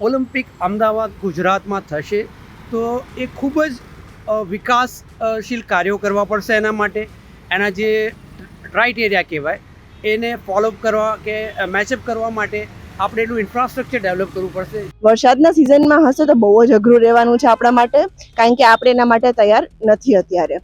Olympic Ahmedabad ગુજરાતમાં થશે, તો એ ખૂબ જ વિકાસશીલ કાર્યો કરવા પડશે એના માટે. એના જે ક્રાઇટેરિયા કહેવાય, એને ફોલોઅપ કરવા કે મેચઅપ કરવા માટે આપણે એનું ઇન્ફ્રાસ્ટ્રક્ચર ડેવલપ કરવું પડશે. વરસાદના સિઝનમાં હશે તો બહુ જ અઘરું રહેવાનું છે આપણા માટે, કારણ કે આપણે એના માટે તૈયાર નથી અત્યારે.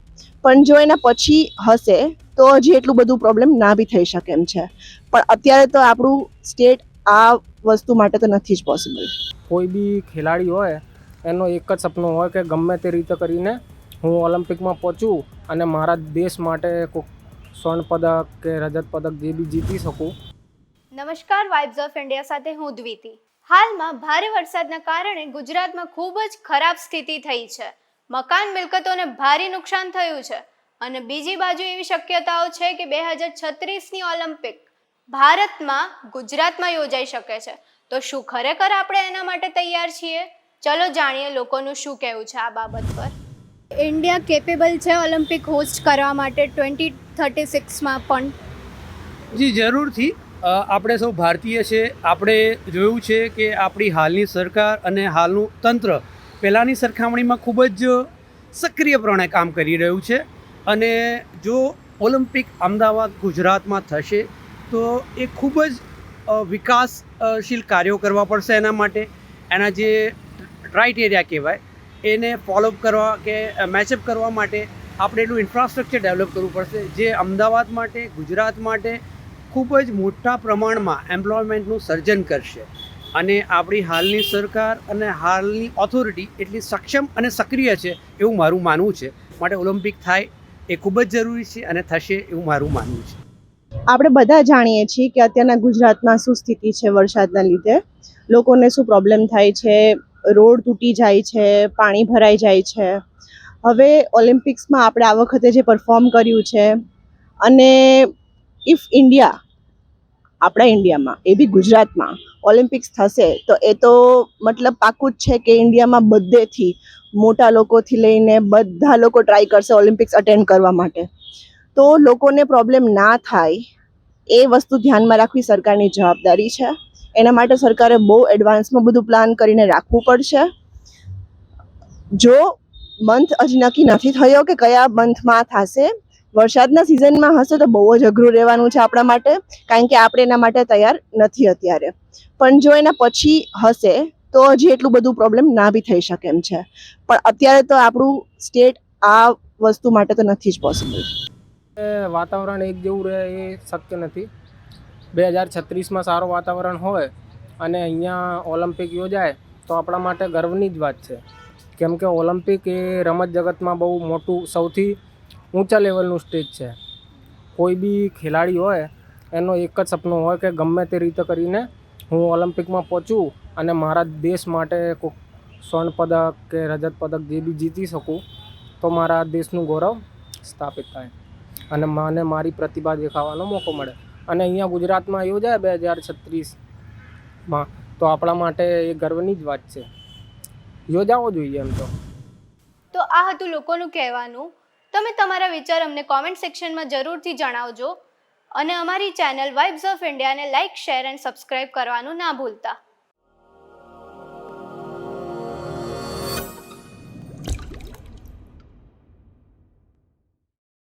પણ જો એના પછી હશે, તો હજી એટલું બધું પ્રોબ્લેમ ના બી થઈ શકે એમ છે. પણ અત્યારે તો આપણું સ્ટેટ આ વસ્તુ માટે તો નથી જ પોસિબલ કોઈ બી ખેલાડી હોય એનો એક જ સપનું હોય કે ગમે તે રીતે કરીને હું ઓલિમ્પિકમાં પહોંચું અને મારા દેશ માટે કોઈક સ્વર્ણ પદક કે રજત પદક જે બી જીતી શકું. નમસ્કાર વાઇબ્સ ઓફ ઇન્ડિયા સાથે હું દ્વિતી. હાલમાં ભારે વરસાદના કારણે ગુજરાતમાં ખૂબ જ ખરાબ સ્થિતિ થઈ છે. મકાન મિલકતોને ભારે નુકસાન થયું છે. અને બીજી બાજુ એવી શક્યતાઓ છે કે બે હજાર છત્રીસની ઓલિમ્પિક ભારતમાં ગુજરાતમાં યોજાઈ શકે છે. તો શું ખરેખર આપણે એના માટે તૈયાર છીએ? ચલો જાણીએ લોકોનું શું કહેવું છે આ બાબત પર. ઇન્ડિયા કેપેબલ છે ઓલિમ્પિક હોસ્ટ કરવા માટે ટ્વેન્ટી થર્ટી સિક્સમાં પણ. જી જરૂરથી. આપણે સૌ ભારતીય છે. આપણે જોયું છે કે આપણી હાલની સરકાર અને હાલનું તંત્ર પહેલાંની સરખામણીમાં ખૂબ જ સક્રિયપણે કામ કરી રહ્યું છે. અને જો ઓલિમ્પિક અમદાવાદ ગુજરાતમાં થશે તો એ ખૂબ જ વિકાસશીલ કાર્યો કરવા પડશે એના માટે. એના જે ક્રાઇટેરિયા કહેવાય, એને ફોલોઅપ કરવા કે મેચઅપ કરવા માટે આપણે એનું ઇન્ફ્રાસ્ટ્રક્ચર ડેવલપ કરવું પડશે, જે અમદાવાદ માટે, ગુજરાત માટે ખૂબ જ મોટા પ્રમાણમાં એમ્પ્લોયમેન્ટનું સર્જન કરશે. અને આપણી હાલની સરકાર અને હાલની ઓથોરિટી એટલી સક્ષમ અને સક્રિય છે એવું મારું માનવું છે. માટે ઓલિમ્પિક થાય એ ખૂબ જ જરૂરી છે અને થશે એવું મારું માનવું છે. આપણે બધા જાણીએ છીએ કે અત્યારના ગુજરાતમાં શું સ્થિતિ છે વરસાદના લીધે. લોકોને શું પ્રોબ્લેમ થાય છે? રોડ તૂટી જાય છે, પાણી ભરાઈ જાય છે. હવે ઓલિમ્પિક્સમાં આપણે આ વખતે જે પરફોર્મ કર્યું છે અને ઇફ ઇન્ડિયા આપણા ઇન્ડિયામાં એ બી ગુજરાતમાં ઓલિમ્પિક્સ થશે, તો એ તો મતલબ પાકું જ છે કે ઇન્ડિયામાં બધેથી મોટા લોકોથી લઈને બધા લોકો ટ્રાય કરશે ઓલિમ્પિક્સ અટેન્ડ કરવા માટે. તો લોકોને પ્રોબ્લેમ ના થાય, એ વસ્તુ ધ્યાનમાં રાખવી સરકારની જવાબદારી છે. એના માટે સરકારે બહુ એડવાન્સમાં બધું પ્લાન કરીને રાખવું પડશે. જો મંથ હજી નક્કી નથી થયો કે કયા મંથમાં થશે, વરસાદના સિઝનમાં હશે તો બહુ જ અઘરું રહેવાનું છે આપણા માટે, કારણ કે આપણે એના માટે તૈયાર નથી અત્યારે. પણ જો એના પછી હશે, તો હજી એટલું બધું પ્રોબ્લેમ ના બી થઈ શકે એમ છે. પણ અત્યારે તો આપણું સ્ટેટ આ વસ્તુ માટે તો નથી જ પોસિબલ વાતાવરણ એક જેવું રહે એ શક્ય નથી. બે હજાર છત્રીસમાં સારું વાતાવરણ હોય અને અહીંયા ઓલિમ્પિક યોજાય, તો આપણા માટે ગર્વની જ વાત છે. કેમ કે ઓલિમ્પિક એ રમત જગતમાં બહુ મોટું, સૌથી ઊંચા લેવલનું સ્ટેજ છે. કોઈ બી ખેલાડી હોય, એનો એક જ સપનું હોય કે ગમે તે રીતે કરીને હું ઓલિમ્પિકમાં પહોંચું અને મારા દેશ માટે કોઈક સ્વર્ણ પદક કે રજત પદક જે બી જીતી શકું, તો મારા દેશનું ગૌરવ સ્થાપિત થાય. અને મને મારી પ્રતિભા દેખાવાનો મોકો મળે. અને અહીંયા ગુજરાતમાં યોજાય બે હજાર છત્રીસમાં, તો આપણા માટે એ ગર્વની જ વાત છે. યોજાવો જોઈએ એમ તો. તો આ હતું લોકોનું કહેવાનું. તમે તમારા વિચાર અમને કોમેન્ટ સેક્શનમાં જરૂરથી જણાવજો. અને અમારી ચેનલ વાઇબ્સ ઓફ ઇન્ડિયાને લાઇક શેર એન્ડ સબસ્ક્રાઇબ કરવાનું ના ભૂલતા.